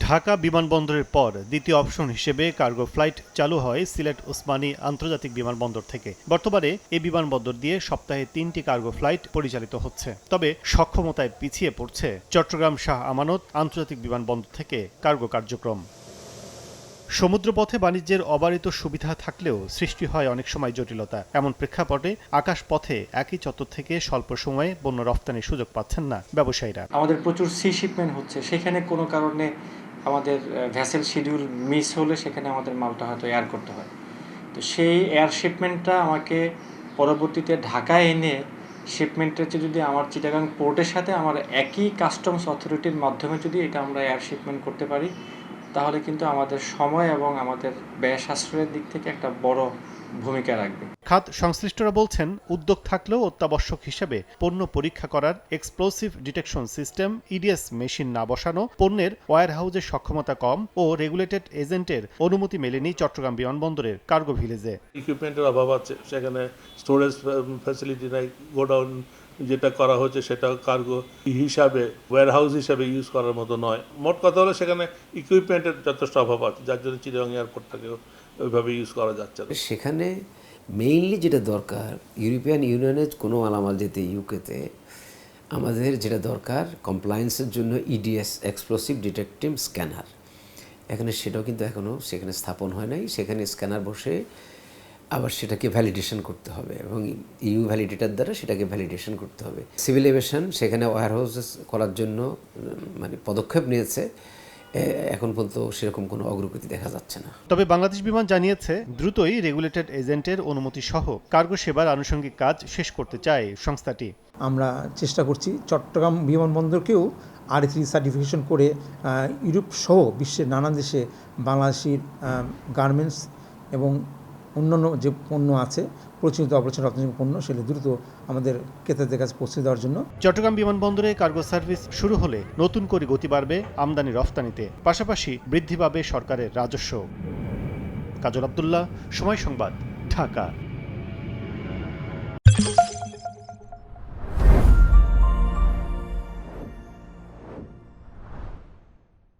ঢাকা বিমানবন্দরের পর দ্বিতীয় অপশন হিসেবে কার্গো ফ্লাইট চালু হয় সিলেট ওসমানী আন্তর্জাতিক বিমানবন্দর থেকে। বর্তমানে এই বিমানবন্দর দিয়ে সপ্তাহে তিনটি কার্গো ফ্লাইট পরিচালিত হচ্ছে। তবে সক্ষমতায় পিছিয়ে পড়ছে চট্টগ্রাম শাহ আমানত আন্তর্জাতিক বিমানবন্দর থেকে কার্গো কার্যক্রম। সমুদ্রপথে বাণিজ্যের অবারিত সুবিধা থাকলেও সৃষ্টি হয় অনেক সময় জটিলতা। এমন প্রেক্ষাপটে আকাশপথে একই চত্বর থেকে স্বল্প সময়ে পণ্য রফতানির সুযোগ পাচ্ছেন না ব্যবসায়ীরা। আমাদের প্রচুর সি শিপমেন্ট হচ্ছে। সেখানে কোনো কারণে আমাদের ভ্যাসেল শিডিউল মিস হলে সেখানে আমাদের মালটা হয়তো এয়ার করতে হয়। তো সেই এয়ার শিপমেন্টটা আমাকে পরবর্তীতে ঢাকায় এনে শিপমেন্টের যদি আমার চিটাগাং পোর্টের সাথে আমার একই কাস্টমস অথরিটির মাধ্যমে যদি এটা আমরা এয়ার শিপমেন্ট করতে পারি, তাহলে কিন্তু আমাদের সময় এবং আমাদের ব্যয় সাশ্রয়ের দিক থেকে একটা বড় ভূমিকা রাখবে। খাত সংশ্লিষ্টরা বলছেন উদ্যোগ থাকলেও অত্যাবশ্যক হিসেবে পণ্য পরীক্ষা করার explosive detection system EDS machine না বসানো পণ্যের ওয়ার হাউজের সক্ষমতা কম ও রেগুলেটেড এজেন্টের অনুমতি মেলেনি চট্টগ্রাম বিমানবন্দরের কার্গো ভিলেজে ইকুইপমেন্টের অভাব আছে সেখানে স্টোরেজ ফ্যাসিলিটি নাই গোডাউন যেটা করা হচ্ছে সেটা কার্গো হিসাবে ওয়্যারহাউস হিসাবে ইউজ করার মতো নয়। মোট কথা হলো সেখানে ইকুইপমেন্টের যথেষ্ট অভাব আছে, যার জন্য চিটাগাং এয়ারপোর্টটাকেও ওইভাবে ইউজ করা যাচ্ছে না। সেখানে মেইনলি যেটা দরকার ইউরোপিয়ান ইউনিয়নের কোনো মালামাল যেতে ইউকেতে আমাদের যেটা দরকার কমপ্লায়েন্সের জন্য ইডিএস এক্সপ্লোসিভ ডিটেকটিভ স্ক্যানার এখানে সেটাও কিন্তু এখনও সেখানে স্থাপন হয় নাই। সেখানে স্ক্যানার বসে আবার সেটাকে ভ্যালিডেশন করতে হবে এবং ইউ ভ্যালিডেটার দ্বারা সেটাকে ভ্যালিডেশন করতে হবে। সিভিল এভিয়েশন সেখানে ওয়ার হাউসেস করার জন্য মানে পদক্ষেপ নিয়েছে। এখন পর্যন্ত সেরকম কোনো অগ্রগতি দেখা যাচ্ছে না। তবে বাংলাদেশ বিমান জানিয়েছে দ্রুতই রেগুলেটেড এজেন্টের অনুমতি সহ কার্গো সেবার আনুষঙ্গিক কাজ শেষ করতে চায় সংস্থাটি। আমরা চেষ্টা করছি চট্টগ্রাম বিমানবন্দরকেও আর থ্রি সার্টিফিকেশন করে ইউরোপ সহ বিশ্বের নানান দেশে বাংলাদেশির গার্মেন্টস এবং অন্যান্য যে পণ্য আছে, প্রচলিত অপরিচালনা রপ্তানি পণ্য, সেগুলি দ্রুত আমাদের ক্রেতাদের কাছে পৌঁছে দেওয়ার জন্য। চট্টগ্রাম বিমানবন্দরে কার্গো সার্ভিস শুরু হলে নতুন করে গতি বাড়বে আমদানি রফতানিতে, পাশাপাশি বৃদ্ধি পাবে সরকারের রাজস্ব। কাজল আবদুল্লাহ, সময় সংবাদ, ঢাকা।